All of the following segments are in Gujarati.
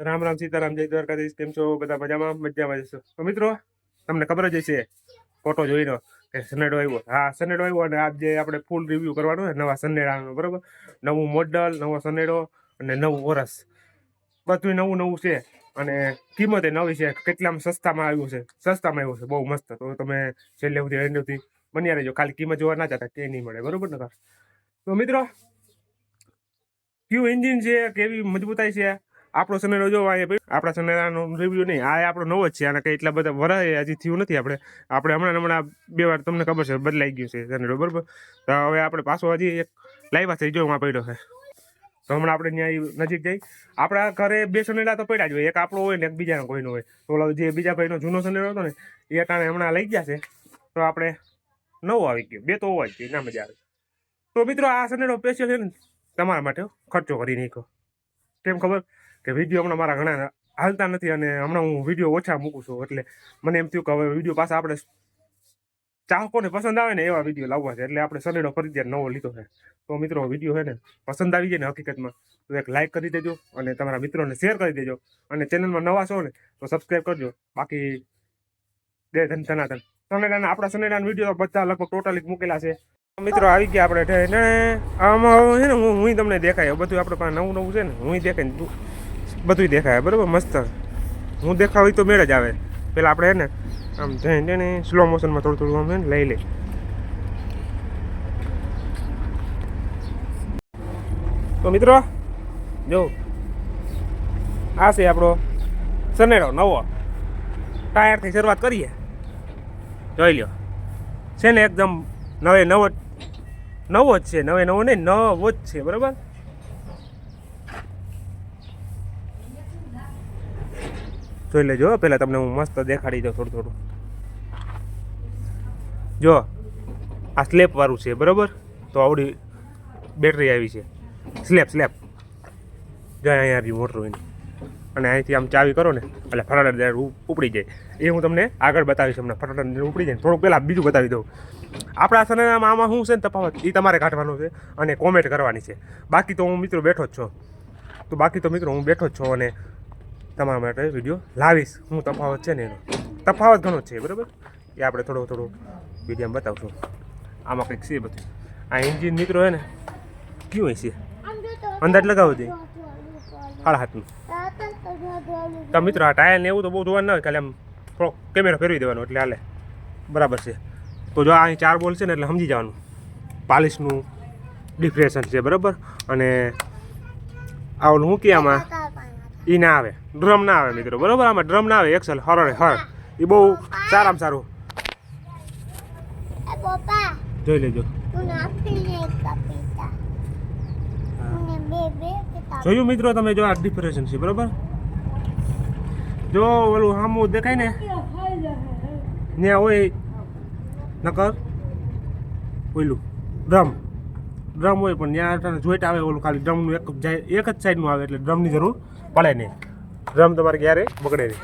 રામ રામ સીતારામ, જય દ્વારકાધીશ, કેમ છો? બધા મજામાં? મજામાં જશો તો મિત્રો, તમને ખબર જ હશે ફોટો જોઈનો કે સનેડો આવ્યો. હા સનેડો આવ્યો અને આજ જે આપણે ફૂલ રિવ્યુ કરવાનો હોય નવા સનેડાનો બરાબર? નવું મોડલ નવો સનેડો અને નવું વરસ. બધું નવું નવું છે અને કિંમતે નવી છે. કેટલામાં સસ્તામાં આવ્યું છે? સસ્તામાં આવ્યું છે. બહુ મસ્ત. તો તમે છેલ્લે સુધી એન્ડ સુધી બન્યા રહેજો. ખાલી કિંમત જોવા ના જતા કે નહીં મળે. બરોબર ને, તો મિત્રો, કયું એન્જિન છે? કેવી મજબૂતાઈ છે? આપણો સનેડો જો અહીંયા ભાઈ આપણા સનેડાનો રિવ્યુ નહીં. આ આપણો નવો જ છે. આના કંઈ એટલા બધા વરાય હજી થયું નથી આપણે. આપણે હમણાં હમણાં બે વાર તમને ખબર છે, બદલાઈ ગયું છે સનેડો બરાબર? તો હવે આપણે પાછો હજી એક લાઈવા થઈ જોવામાં પડ્યો છે. તો હમણાં આપણે ત્યાં નજીક જઈ. આપણા ઘરે બે સનેડા તો પડ્યા જ હોય. એક આપણો હોય ને એક બીજાનો કોઈનો હોય. તો જે બીજા ભાઈનો જૂનો સનેડો હતો ને, એ કારણે હમણાં લઈ ગયા છે. તો આપણે નવો આવી ગયો. બે તો હોવા જ ગયો ના મજા આવે. તો મિત્રો, આ સનેડો સ્પેશિયલ છે ને તમારા માટે ખર્ચો કરી નાખ્યો. કેમ ખબર? કે વીડિયો હમણાં મારા ઘણા હાલતા નથી અને હમણાં હું વીડિયો ઓછા મૂકું છું. એટલે મને એમ થયું કે હવે વીડિયો પાછા આપણે ચાહકોને પસંદ આવે ને એવા વીડિયો લાવવા છે. એટલે આપણે સનેડો ફરજિયાત નવો લીધો છે, તો મિત્રો વીડિયો છે ને પસંદ આવી જાય ને હકીકતમાં. તો એક લાઇક કરી દેજો અને તમારા મિત્રોને શેર કરી દેજો. અને ચેનલમાં નવા છો ને, તો સબસ્ક્રાઈબ કરજો. બાકી જય ધન ધનાધન સનેડાના આપણા સનેડાના વીડિયો બધા લગભગ ટોટલી મૂકેલા છે. મિત્રો આવી ગયા આપણે આમાં છે ને હું હું તમને દેખાય. બધું આપણે પાસે નવું નવું છે ને, હું દેખાય બધું દેખાય, બરાબર? મસ્ત. હું દેખાવ તો મેળ જ આવે. પેલા આપણે ને, આમ જઈને ને સ્લો મોશનમાં થોડું થોડું આમ ને લઈ લે. તો મિત્રો, જો. આ છે આપણો સનેડો નવો. ટાયરથી શરૂઆત કરીએ. જોઈ લ્યો. છે ને એકદમ નવે નવો નવો જ છે. નવે નવો નહીં, નવો જ છે, બરાબર? જોઈ લેજો પહેલાં તમને હું મસ્ત દેખાડી દઉં થોડું થોડું. જો, આ સ્લેપવાળું છે, બરાબર? તો આવડી બેટરી આવી છે. સ્લેપ સ્લેપ જો, અહીંયા આવી મોટર એની. અને અહીંથી આમ ચાવી કરો ને, એટલે ફટાફટ ઉપડી જાય. એ હું તમને આગળ બતાવીશ હમણાં. ફટાફટ ઉપડી જાય થોડુંક પહેલાં બીજું બતાવી દઉં. આપણા સનેડામાં આમાં શું છે ને તફાવત? એ તમારે કાઢવાનું છે અને કોમેન્ટ કરવાની છે. બાકી તો હું મિત્રો બેઠો જ છું. તો બાકી તો મિત્રો હું બેઠો જ છું અને તમારા માટે વીડિયો લાવીશ. હું તફાવત છે ને એનો. તફાવત ઘણો છે, બરાબર? એ આપણે થોડું થોડું વિડીયોમાં બતાવશું. આમાં કંઈક છે બધું. આ એન્જિન મિત્રો હોય ને, કયું હશે? અંદાજ લગાવો દે. સાડા હાથનું. તો મિત્રો આ ટાયર ને એવું તો બહુ જોવાનું ના હોય, ખાલી આમ થોડો કેમેરો ફેરવી દેવાનો એટલે હાલે. બરાબર છે. તો જો અહીં ચાર બોલ છે ને એટલે સમજી જવાનું. પાલિશનું ડિફ્રેશન છે, બરાબર? અને આ ઓલું શું કે આમાં? એ ના આવે. ડ્રમ ના આવે મિત્રો. બરાબર? આમાં ડ્રમ ના આવે. એક્સેલ હર હર એ બહુ સારામાં સારું. જોઈ લેજો. જોયું મિત્રો તમે જો આ ડિપ્રેશન છે બરાબર? જો ઓલું સામું દેખાય ને? ત્યાં હોય નકર ઓલું ડ્રમ. ડ્રમ હોય પણ ત્યાં જોઈટ આવે ઓલું ખાલી ડ્રમનું એક જાય એક જ સાઈડનું આવે એટલે ડ્રમની જરૂર પડે નહીં. ડ્રમ તમારે ક્યારે? બગડે નહીં.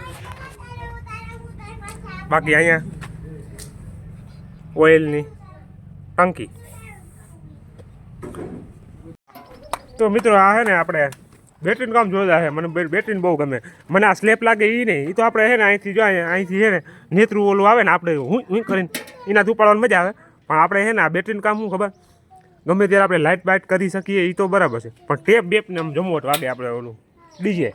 બાકી અહીંયા ઓઇલની ટંકી. તો મિત્રો, આ છે ને આપણે બેટરીનું કામ જોતા છે મને બેટરીને બહુ ગમે. મને આ સ્લેપ લાગે એ નહીં. એ તો આપણે છે ને અહીંથી જો અહીંથી છે ને નેતરું ઓલું આવે ને આપણે હું હું કરીને એનાથી ઉપાડવાની મજા આવે. પણ આપણે છે ને આ બેટરીનું કામ શું ખબર? ગમે ત્યારે આપણે લાઇટ બાઇટ કરી શકીએ એ તો બરાબર છે. પણ ટેપ બેપને આમ જમવટ વાગે આપણે ઓલું. ડીજે.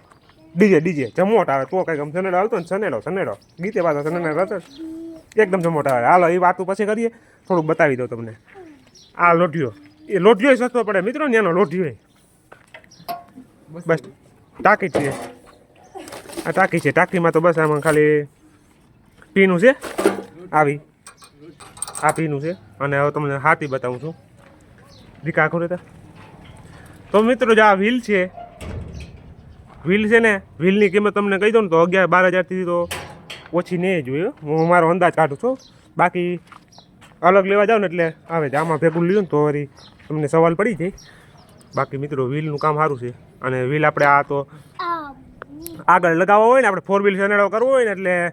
DJ DJ. જમોટ આવે. તો કંઈક આમ સનેડો આવતો ને સનેડો સનેડો ગીતે પાછો સનેડો હતો એકદમ જમોટ આવે. હાલો, એ વાતું પછી કરીએ. થોડુંક બતાવી દઉં તમને. આ લોઢિયો. એ લોઢિયો સસ્તો પડે. મિત્રો, ને એનો લોઢિયો બસ. ટાંકી છે. આ ટાંકી છે. ટાંકીમાં તો બસ આમાં ખાલી પીનું છે. આવી. આ પીનું છે. અને હવે તમને હાથી બતાવું છું. દીકા આખું તો મિત્રો, જે આ વ્હીલ છે વ્હીલ છે ને, વ્હીલની કિંમત તમને કહી દઉં ને તો અગિયાર બાર હજારથી તો ઓછી નહીં જોઈએ હું. મારો અંદાજ કાઢું છું. બાકી અલગ લેવા જાવ ને એટલે આવે છે. આમાં ભેગું લીધું ને તો વળી તમને સવાલ પડી જાય. બાકી મિત્રો, વ્હીલનું કામ સારું છે. અને વ્હીલ આપણે આ તો આગળ લગાવવા હોય ને, આપણે ફોર વ્હીલ સનેડો કરવો હોય ને, એટલે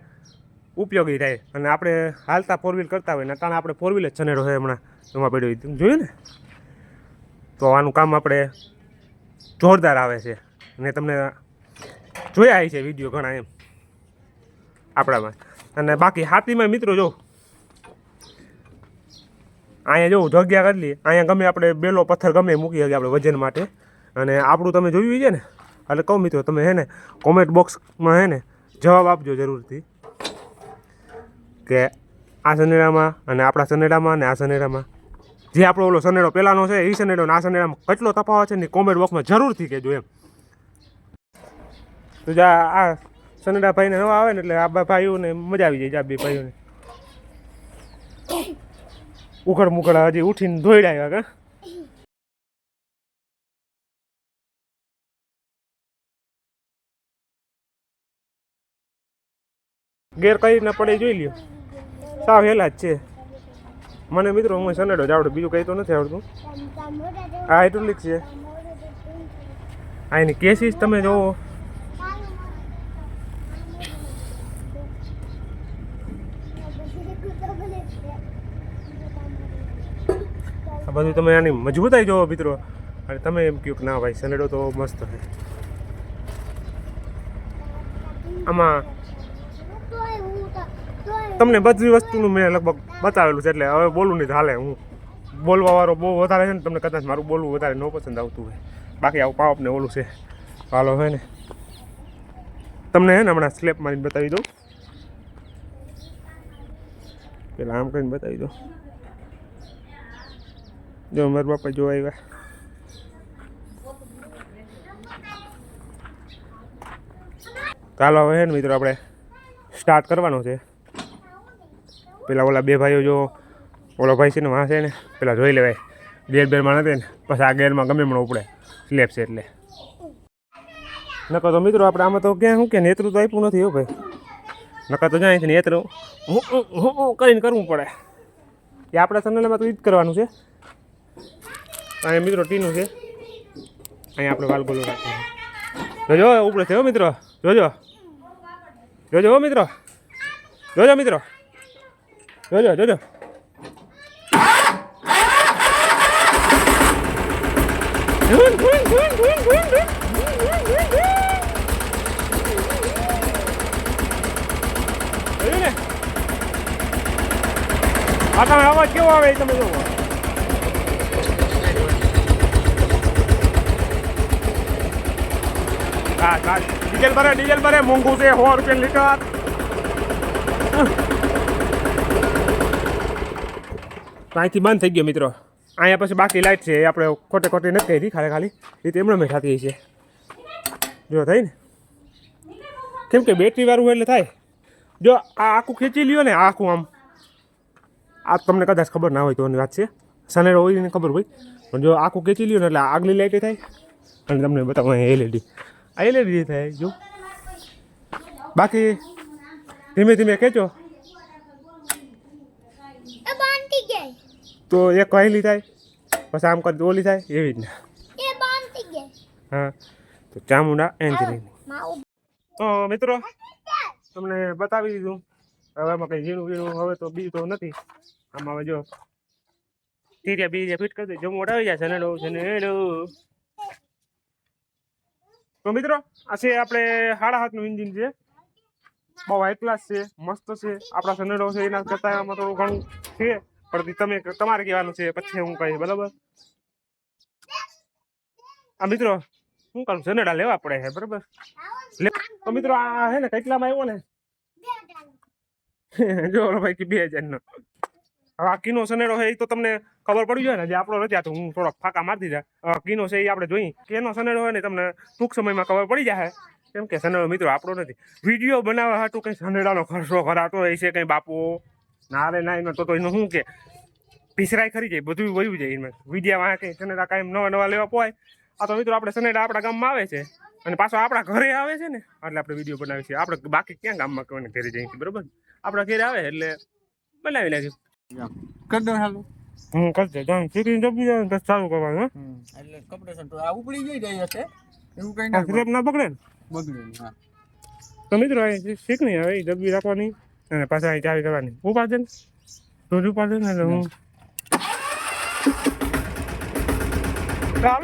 ઉપયોગી થાય. અને આપણે હાલતા ફોર વ્હીલ કરતા હોય ને કારણ આપણે ફોર વ્હીલ જ સનેડો હોય હમણાં. એમાં પડ્યો તમે જોયું ને? તો આનું કામ આપણે જોરદાર આવે છે. અને તમને જોયા છે વીડિયો ઘણા એમ. આપણામાં. અને બાકી હાથીમાં મિત્રો જો, અહીંયા જોવું જગ્યા કરી લઈએ અહીંયા ગમે આપણે બેલો પથ્થર ગમે મૂકી શકીએ આપણે વજન માટે. અને આપણું તમે જોયું છે ને? એટલે કહું મિત્રો, તમે હે ને કોમેન્ટ બોક્સમાં હે ને જવાબ આપજો જરૂરથી. કે આ સનેડામાં અને આપણા સનેડામાં અને આ સનેડામાં જે આપણો ઓલો સનેડો પહેલાંનો છે, એ સનેડો અને આ સનેડામાં કેટલો તફાવત છે ને કોમેન્ટ બોક્સમાં જરૂરથી કહેજો એમ. તો જા, આ સનેડા ભાઈને નવા આવે ને એટલે આ ભાઈઓને મજા આવી જાય જા બે ભાઈઓને. ઉખડ મુખડ હજી ઉઠીને ધોઈડાયા કે? ગેર કઈ રીતના પડે જોઈ લ્યો. સાવ હેલા જ છે. મને મિત્રો, હું સનેડો જ આવડે બીજું કંઈ તો નથી આવડતું. આ હાઇડ્રોલિક છે. આ એની કેસીસ તમે જોવો. બધું તમે આની મજબૂતાઈ જોવો મિત્રો. અને તમે એમ કહ્યું કે ના ભાઈ સનેડો તો મસ્ત છે. આમાં તમને બધી વસ્તુનું મેં લગભગ બતાવેલું છે, એટલે હવે બોલું નહીં હાલે. હું બોલવા વાળો બહુ વધારે છે ને, તમને કદાચ મારું બોલવું વધારે ન પસંદ આવતું હોય. બાકી આવું પાવપ ને ઓલું છે. હાલો હોય ને. તમને હે ને હમણાં સ્લેપ મારીને બતાવી દઉં. પેલા આમ કરીને બતાવી દઉં. જો મારા બાપા જો આવ્યા. ચાલો હવે હે ને મિત્રો આપણે સ્ટાર્ટ કરવાનો છે. પેલા ઓલા બે ભાઈઓ જો, ઓલો ભાઈ છે ને વાં છે ને, પેલા જોઈ લેવાય. ગેર બેરમાં નથી ને, પછી આ ગેરમાં ગમે હમણાં ઉપડે. સ્લેબ છે એટલે. નકર તો મિત્રો આપણે આમાં તો ક્યાં શું કે નેતૃત્વ તો આપ્યું નથી હો ભાઈ. નકર તો જાય છે નેતૃ હું હું હું હું કરીને કરવું પડે. એ આપણા ચેનલમાં તો એ જ કરવાનું છે. અહીંયા મિત્રો ટીનું છે અહીંયા આપણે વાલ ગોલો રાખવાનું જોજો ઉપડે છે હો મિત્રો જોજો જોજો હો મિત્રો જોજો મિત્રો જોજો જોજો જોયું ને આ તમે અવાજ કેવો આવે એ તમે જોવો હા હા. ડીઝલ ભરે ડીઝલ ભરે. મોંઘું છે, સો રૂપિયા લીટર. અહીંથી બંધ થઈ ગયો મિત્રો. અહીંયા પછી બાકી લાઈટ છે આપણે ખોટે ખોટી નથી કરી ખાલી ખાલી. એ એમણે મેં થતી છે જો, થઈ ને? કેમ કે બેટરી વાળું એટલે થાય. જો, આ આખું ખેંચી લ્યો ને, આ આખું આમ. આ તમને કદાચ ખબર ના હોય તો એની વાત છે. સનેડો હોય એને ખબર હોય. પણ જો આખું ખેંચી લ્યો ને, એટલે આગલી લાઈટે થાય. અને તમને બતાવો એલઈડી આ એલઈડી થાય જો. બાકી ધીમે ધીમે ગઈ. તો એક વહેલી થાય પછી આમ કરી ઓલી થાય એવી રીતના. હા તો ચામુંડા મારું તો મિત્રો તમને બતાવી દીધું હવે આમાં કંઈ ઝીણું ઝીણું હવે તો બીજું તો નથી. આમાં હવે જો ટીરિયા બીજા ફિટ કરી દે જમવું આવી જાય ને સનેડો તો મિત્રો, આ છે આપણે સાડા હાથનું એન્જિન છે. બહુ હાઈ ક્લાસ છે, મસ્ત છે. આપણા સનેડો છે, એના કરતાં આમાં થોડું ઘણું છે. પણ તમે, તમારે કહેવાનું છે, પછી હું કહીશ, બરાબર? આ મિત્રો શું કરું સનેડા લેવા પડે છે, બરાબર? તો મિત્રો, આ હે ને, કેટલામાં આવ્યો ને? જો, ભાઈ બે હજારનો. હવે આ કિનો સનેડો છે એ તો તમને ખબર પડી જાય ને, જે આપણો રચ્યા તો હું થોડોક ફાંકા મારી દીધા. કિનો છે એ આપણે જોઈ. કેનો સનેડો હોય ને તમને ટૂંક સમયમાં ખબર પડી જાય. કેમ કે સનેડો મિત્રો આપણો નથી. વીડિયો બનાવવા હાટું કંઈ સનેડાનો ખર્ચો કરાતો હોય છે કંઈ બાપુ? ના રે, ના એનો તો એનું શું કે? પીસરાય ખરી જાય, બધું વયું જાય એમાં. વિડીયામાં કંઈ સનેડા કાંઈ નવા નવા લેવા પોય આ તો મિત્રો આપણે સનેડા આપણા ગામમાં આવે છે. અને પાછો આપણા ઘરે આવે છે ને, એટલે આપણે વીડિયો બનાવીએ છીએ. આપણે બાકી ક્યાં ગામમાં કોઈને ઘરે જઈએ છીએ બરોબર આપણા ઘરે આવે એટલે બનાવી નાખ્યું કરી દો હાલો. હું કરશે જાણ ચીકણી દબી જાય તો કરવાનું એટલે કપડે તો આ ઉપડી જઈ રહી હશે એવું કઈ ના સ્લેબ ના બગડે ને? બગડે હા. તો મિત્રો અહીં શીખણી હવે ડબ્બી રાખવાની અને પાછા અહીં ચાવી કરવાની. ઉપાડે ને? રોજ ઉપાડે ને એટલે હું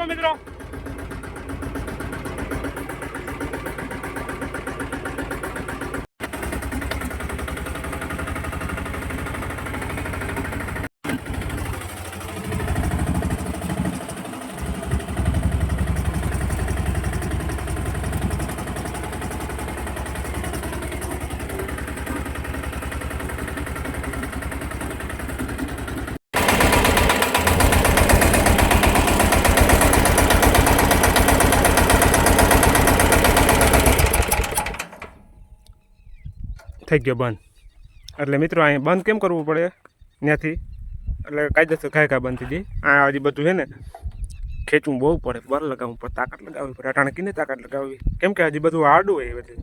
મિત્રો. થઈ ગયો બંધ. એટલે મિત્રો અહીં બંધ કેમ કરવું પડે? ત્યાંથી. એટલે કાયદેસર ખાય ખાય બંધ થઈ જાય આ હજી બધું છે ને, ખેંચવું બહુ પડે. બર લગાવવું પડે, તાકાત લગાવવી પડે. અટાણે કીને તાકાત લગાવવી. કેમ કે હજી બધું આડું હોય બધું.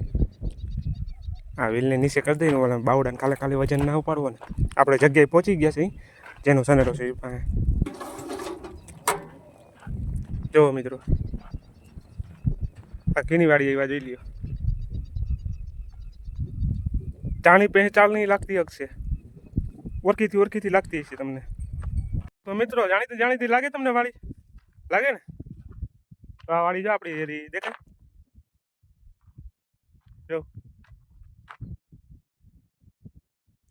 હા વ્હીલને નીચે કરી દઈને ઓલા બાવડાને કાલે કાલે વજન ના ઉપાડવો ને. આપણે જગ્યાએ પહોંચી ગયા છીએ. જેનો સનેરો છે જુઓ મિત્રો. આ કીની વાડી એવા જોઈ લ્યો. ચાણી પહેચાલ નહીં લાગતી હશે ઓળખીથી ઓળખીથી લાગતી હશે તમને. તો મિત્રો, જાણીતી જાણીતી લાગે તમને વાળી? લાગે ને? તો આ વાળી જો આપણી એરી દેખાય. જો.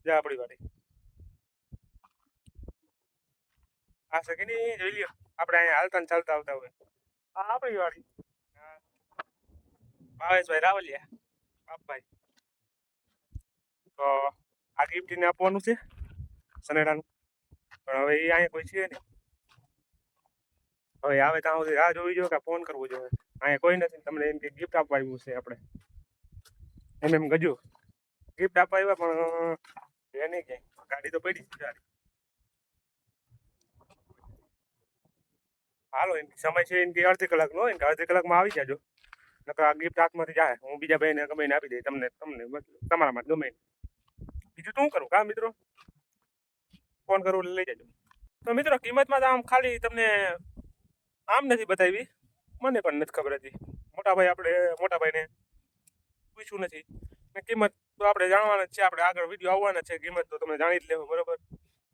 જા આપણી વાડી આ સગીની જોઈ લ્યો. આપણે અહીંયા હાલતા ને ચાલતા આવતા હોય. આ આપણી વાળી. ભાવેશભાઈ રાવલિયા. બાપભાઈ. તો આ ગિફ્ટ ને આપવાનું છે સનેડાનું પણ હવે એ અહીંયા કોઈ છે નહીં. હવે આવે ત્યાં સુધી રાહ જોવી જોઈએ કે ફોન કરવો જોઈએ. અહીંયા કોઈ નથી તમને એમ કે ગિફ્ટ આપવા આવ્યું છે આપણે. એમ એમ ગજુ. ગિફ્ટ આપવા આવ્યા પણ એ નહીં ક્યાંય ગાડી તો પડી છે ગાડી હાલો, એમ સમય છે એમ કે અડધી કલાકનો એમ કે અડધી કલાકમાં આવી જાજો. નકર આ ગિફ્ટ હાથમાંથી જાય. હું બીજા ભાઈને ગમે આપી દઈ તમને તમને તમારા માટે ગમે. બીજું શું કરું? કા મિત્રો? ફોન કરું લઈ જજો. તો મિત્રો, કિંમતમાં તો આમ ખાલી તમને આમ નથી બતાવી. મને પણ નથી ખબર હતી. મોટા ભાઈ આપણે મોટા ભાઈને પૂછ્યું નથી. ને કિંમત તો આપણે જાણવાના છે. આપણે આગળ વીડિયો આવવાના છે. કિંમત તો તમે જાણી જ લેવો, બરોબર?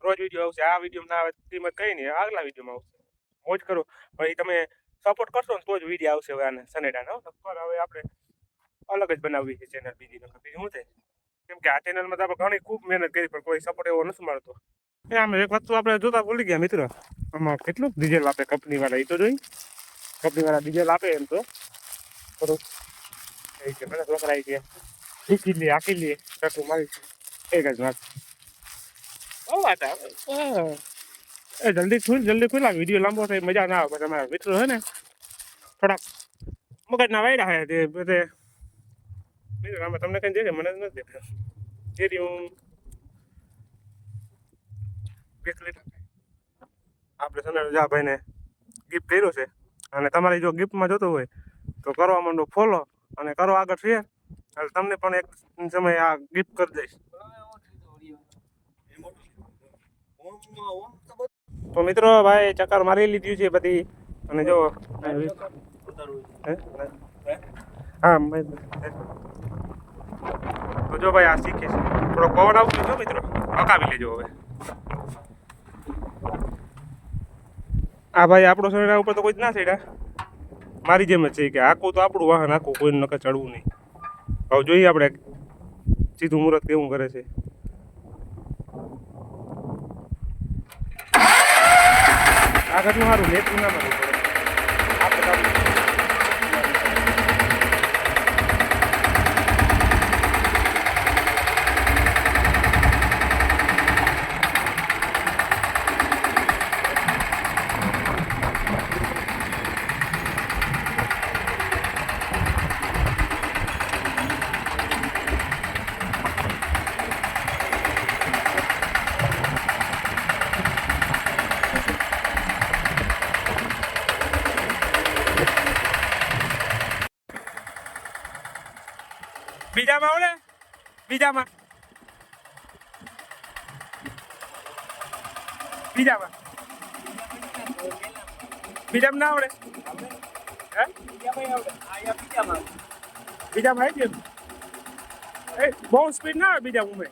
રોજ વીડિયો આવશે. આ વિડીયોમાં ના આવે કિંમત કઈ નહીં. આગલા વિડીયોમાં આવશે. મોજ કરો. એ તમે સપોર્ટ કરશો ને તો જ વીડિયો આવશે હવે આને સનેડાને હવે આપણે અલગ જ બનાવવી છે ચેનલ બીજી નકર બીજું શું થાય? કેમ કે આ ચેનલમાં તો આપણે ઘણી ખૂબ મહેનત કરી, પણ કોઈ સપોર્ટ એવો નથી મળતો. એ આમ એક વસ્તુ આપણે જોતા ભૂલી ગયા મિત્રો. આમાં કેટલું ડીઝલ આપે કંપની વાળા એ તો જોઈ. કંપની વાળા ડીઝલ આપે એમ તો. થોડું એ છે બધા છોકરા કે શીખી લઈએ આખી લઈએ મારી એક જ વાત. એ જલ્દી ખુલ, જલ્દી ખુલ્લા વીડિયો લાંબો થાય, મજા ના આવે. તમારા મિત્રો છે ને, થોડાક મગજના વાયડા હે તે બધે. મિત્રો આમાં તમને કઈ દેખાય? મને નથી દેખાય. જેથી હું બ્રેસલેટ આપણે સનાર જા ભાઈને ગિફ્ટ કર્યો છે. અને તમારે જો ગિફ્ટમાં જોતું હોય તો કરવા માંડો ફોલો અને કરો આગળ શેર એટલે તમને પણ એક સમય આ ગિફ્ટ કરી દઈશ. તો મિત્રો ભાઈ ચક્કર મારી લીધી છે બધી. અને જો હે? જો ભાઈ આ શીખે છે. થોડો પવન આવતો જો મિત્રો. હકાવી લેજો હવે. આ ભાઈ આપણો શરીર ઉપર તો કોઈ ના ચડ્યા. મારી જેમ જ છે કે આખું તો આપણું વાહન, આખું કોઈ નકર ચડવું નહીં. હવે જોઈએ આપણે સીધું મુહૂર્ત કેવું કરે છે. આગળનું સારું, નેટનું ના મારવું બીજામાં બીજામાં ના આવડે. બીજામાં આવી ગયું? એ, બહુ સ્પીડ ના આવે બીજા ઉમે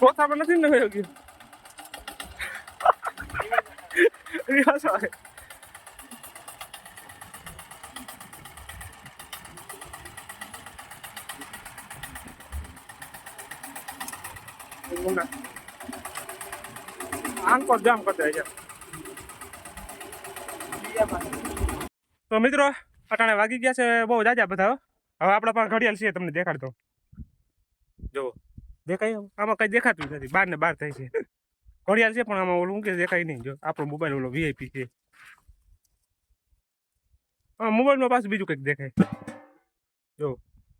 ચોથામાં નથી ને ગયો ગયું રિયાઝ આવે આંકો જામ કરતા છે તો મિત્રો અટાણે વાગી ગયા છે બહુ જાજા બધા હવે આપણા પણ ઘડિયાળ છે તમને દેખાડતો. જો દેખાય? આમાં કઈ દેખાતું નથી. બાર ને બાર થાય છે. ઘડિયાળ છે પણ આમાં ઓલું કે દેખાય નહીં. જો આપણો મોબાઈલ ઓલો વીઆઈપી છે. હા મોબાઈલમાં પાછું બીજું કંઈક દેખાય. જો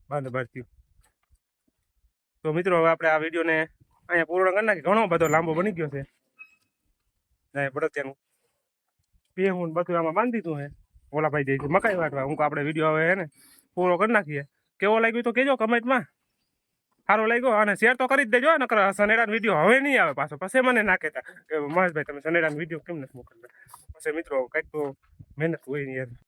બાંધ બાર થયું. તો મિત્રો હવે આપણે આ વિડીયોને અહીંયા પૂર્ણ કરી નાખી. ઘણો બધો લાંબો બની ગયો છે. બળતિયાનું બળદિયાનું. બે હું બધું આમાં બાંધી દીધું હે ઓલા ભાઈ જાય છે. મકાઈ વાટવા. હું આપણે વીડિયો આવે ને પૂરો કરી નાખીએ. કેવો લાગ્યો તો કેજો કમેન્ટમાં. સારો લાગ્યો અને શેર તો કરી જ દેજો નકર સનેડાનો વીડિયો હવે નહીં આવે પાછો. પછી મને ના કહેતા. કે મહેશભાઈ, તમે સનેડાનો વીડિયો કેમ નથી મોકલતા? પછી મિત્રો, કંઈક તો મહેનત હોય ને યાર.